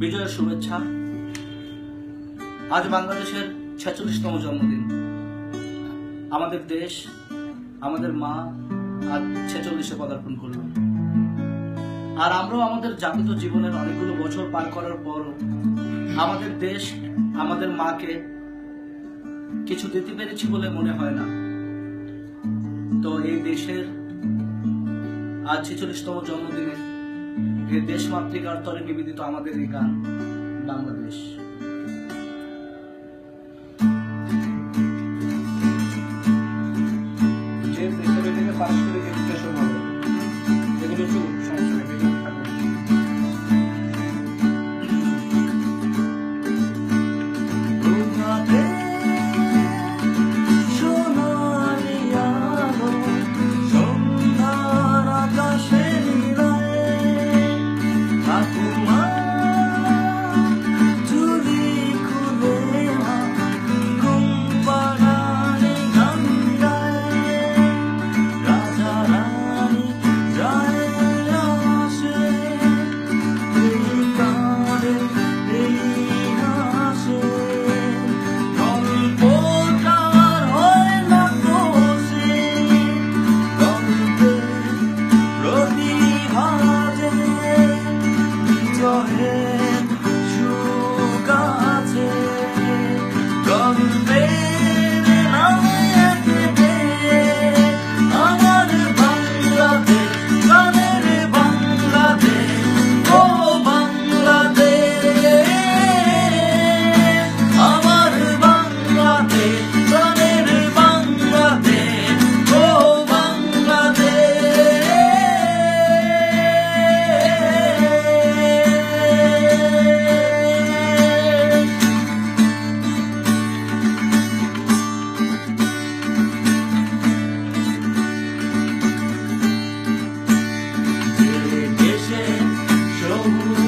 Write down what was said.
বিজয়ের শুভেচ্ছা। আজ বাংলাদেশের ছেচল্লিশতম জন্মদিন। আমাদের দেশ, আমাদের মা আজ ছেচল্লিশে পদার্পণ করল। আর আমরাও আমাদের জাগত জীবনের অনেকগুলো বছর পার করার পরও আমাদের দেশ, আমাদের মাকে কিছু দিতে পেরেছি বলে মনে হয় না। তো এই দেশের আজ ছেচল্লিশতম জন্মদিনে দেশমাতৃকার তরে নিবেদিত আমাদের এই গান বাংলাদেশ। Oh.